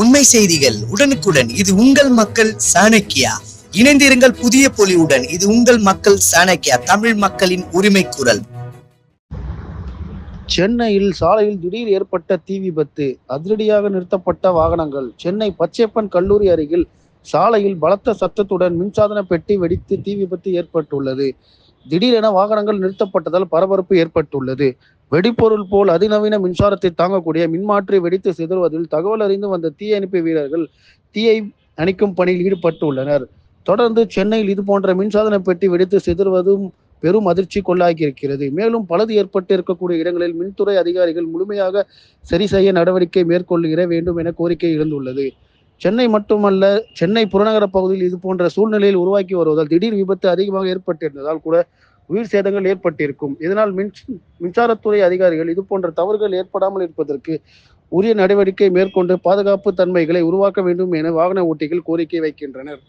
உண்மை செய்திகள் உடனுக்குடன். இது உங்கள் மக்கள் சாணக்கியா? இணைந்திருங்கள் புதிய பொலிவுடன். இது உங்கள் மக்கள் சாணக்கியா? தமிழ் மக்களின் உரிமை குரல். சென்னையில் சாலையில் திடீர் ஏற்பட்ட தீ விபத்து அதிரடியாக நிறுத்தப்பட்ட வாகனங்கள். சென்னை பச்சைப்பன் கல்லூரி அருகில் சாலையில் பலத்த சத்தத்துடன் மின்சாதன பெட்டி வெடித்து தீ விபத்து ஏற்பட்டுள்ளது. திடீரென வாகனங்கள் நிறுத்தப்பட்டதால் பரபரப்பு ஏற்பட்டுள்ளது. வெடிப்பொருள் போல் அதிநவீன மின்சாரத்தை தாங்கக்கூடிய மின்மாற்றி வெடித்து சிதறுவதில் தகவல் அறிந்து வந்த தீயணைப்பு வீரர்கள் தீயை அணைக்கும் பணியில் ஈடுபட்டுள்ளனர். தொடர்ந்து சென்னையில் இது போன்ற மின்சாதன பெட்டி வெடித்து சிதறுவதும் பெரும் அதிர்ச்சி கொள்ளாகியிருக்கிறது. மேலும் பழுது ஏற்பட்டு இருக்கக்கூடிய இடங்களில் மின்துறை அதிகாரிகள் முழுமையாக சரி செய்ய நடவடிக்கை மேற்கொள்கிற வேண்டும் என கோரிக்கை எழுந்துள்ளது. சென்னை மட்டுமல்ல சென்னை புறநகர பகுதியில் இது போன்ற சூழ்நிலையில் உருவாக்கி வருவதால் திடீர் விபத்து அதிகமாக ஏற்பட்டிருந்ததால் கூட உயிர் சேதங்கள் ஏற்பட்டிருக்கும். இதனால் மின் மின்சாரத்துறை அதிகாரிகள் இது போன்ற தவறுகள் ஏற்படாமல் இருப்பதற்கு உரிய நடவடிக்கை மேற்கொண்டு பாதுகாப்பு தன்மைகளை உருவாக்க வேண்டும் என வாகன ஓட்டிகள் கோரிக்கை வைக்கின்றனர்.